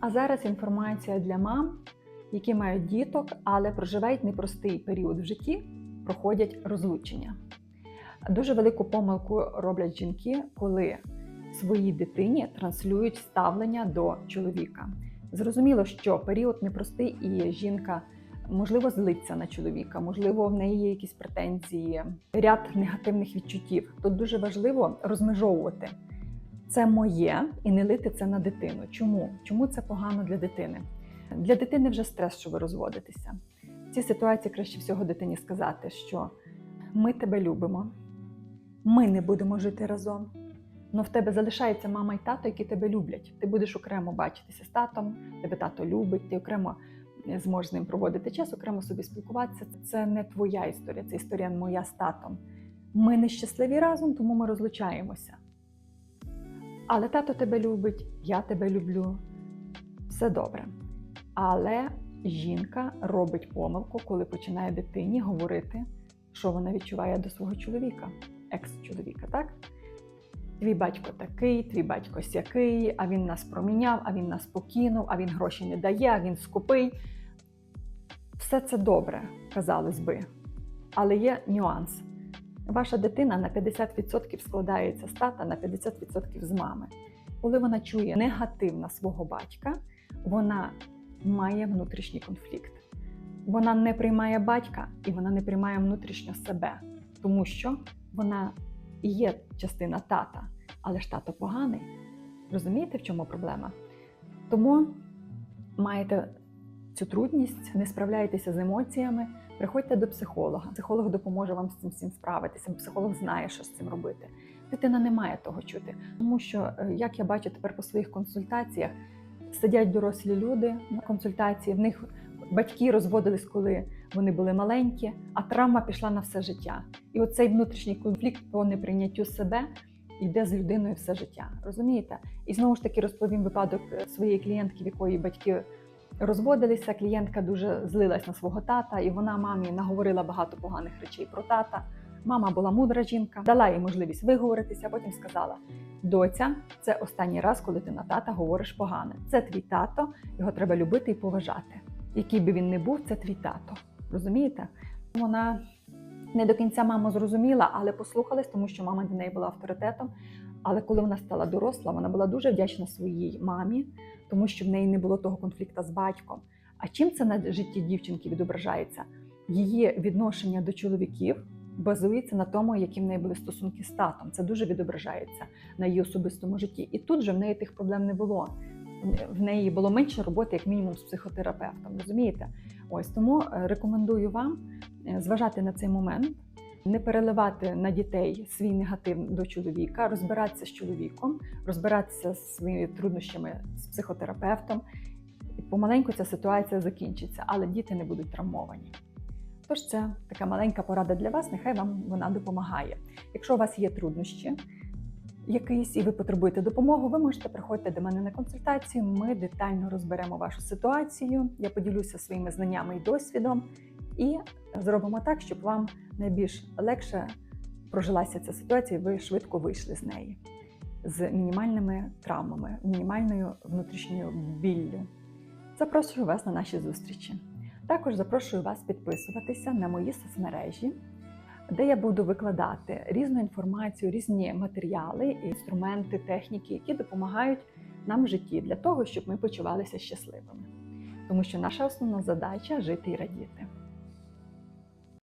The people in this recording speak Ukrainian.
А зараз інформація для мам, які мають діток, але проживають непростий період в житті, проходять розлучення. Дуже велику помилку роблять жінки, коли своїй дитині транслюють ставлення до чоловіка. Зрозуміло, що період непростий, і жінка можливо злиться на чоловіка, можливо, в неї є якісь претензії, ряд негативних відчуттів. Тут дуже важливо розмежовувати. Це моє і не лити це на дитину. Чому? Чому це погано для дитини? Для дитини вже стрес, що ви розводитеся. В цій ситуації краще всього дитині сказати, що ми тебе любимо, ми не будемо жити разом. але в тебе залишається мама і тато, які тебе люблять. Ти будеш окремо бачитися з татом, тебе тато любить, ти окремо зможеш з ним проводити час, окремо собі спілкуватися. Це не твоя історія, це історія моя з татом. Ми не щасливі разом, тому ми розлучаємося. Але тато тебе любить, я тебе люблю. Все добре. Але жінка робить помилку, коли починає дитині говорити, що вона відчуває до свого чоловіка, екс-чоловіка, так? Твій батько такий, твій батько сякий, а він нас проміняв, а він нас покинув, а він гроші не дає, а він скупий. Все це добре, казалось би. Але є нюанс. Ваша дитина на 50% складається з тата, на 50% з мами. Коли вона чує негатив на свого батька, вона має внутрішній конфлікт. Вона не приймає батька і вона не приймає внутрішньо себе, тому що вона є частина тата, але ж тато поганий. Розумієте, в чому проблема? Тому маєте цю трудність, не справляєтеся з емоціями, приходьте до психолога. Психолог допоможе вам з цим всім справитися. Психолог знає, що з цим робити. Дитина не має того чути, тому що, е, як я бачу тепер по своїх консультаціях, сидять дорослі люди на консультації, в них батьки розводились, коли вони були маленькі, а травма пішла на все життя. І оцей внутрішній конфлікт по неприйняттю себе йде з людиною все життя. Розумієте? І знову ж таки розповім випадок е, своєї клієнтки, в якої батьки розводилися. Клієнтка дуже злилась на свого тата, і вона мамі наговорила багато поганих речей про тата. Мама була мудра жінка, дала їй можливість виговоритися, потім сказала: Доця, це останній раз, коли ти на тата говориш погане. Це твій тато, його треба любити і поважати. Який би він не був, це твій тато. Розумієте? Вона не до кінця мама зрозуміла, але послухалась, тому що мама для неї була авторитетом. Але коли вона стала доросла, вона була дуже вдячна своїй мамі, тому що в неї не було того конфлікту з батьком. А чим це на житті дівчинки відображається? Її відношення до чоловіків базується на тому, які в неї були стосунки з татом. Це дуже відображається на її особистому житті. І тут же в неї тих проблем не було. В неї було менше роботи, як мінімум, з психотерапевтом. Розумієте? Ось тому е, рекомендую вам е, зважати на цей момент, не переливати на дітей свій негатив до чоловіка, розбиратися з чоловіком, розбиратися з своїми труднощами з психотерапевтом. І помаленьку ця ситуація закінчиться, але діти не будуть травмовані. Тож це така маленька порада для вас, нехай вам вона допомагає. Якщо у вас є труднощі якісь і ви потребуєте допомоги, ви можете приходити до мене на консультацію. Ми детально розберемо вашу ситуацію. Я поділюся своїми знаннями і досвідом, і зробимо так, щоб вам найбільш легше прожилася ця ситуація, і ви швидко вийшли з неї з мінімальними травмами, мінімальною внутрішньою біллю. Запрошую вас на наші зустрічі. Також запрошую вас підписуватися на мої соцмережі, де я буду викладати різну інформацію, різні матеріали, інструменти, техніки, які допомагають нам в житті для того, щоб ми почувалися щасливими. Тому що наша основна задача жити і радіти.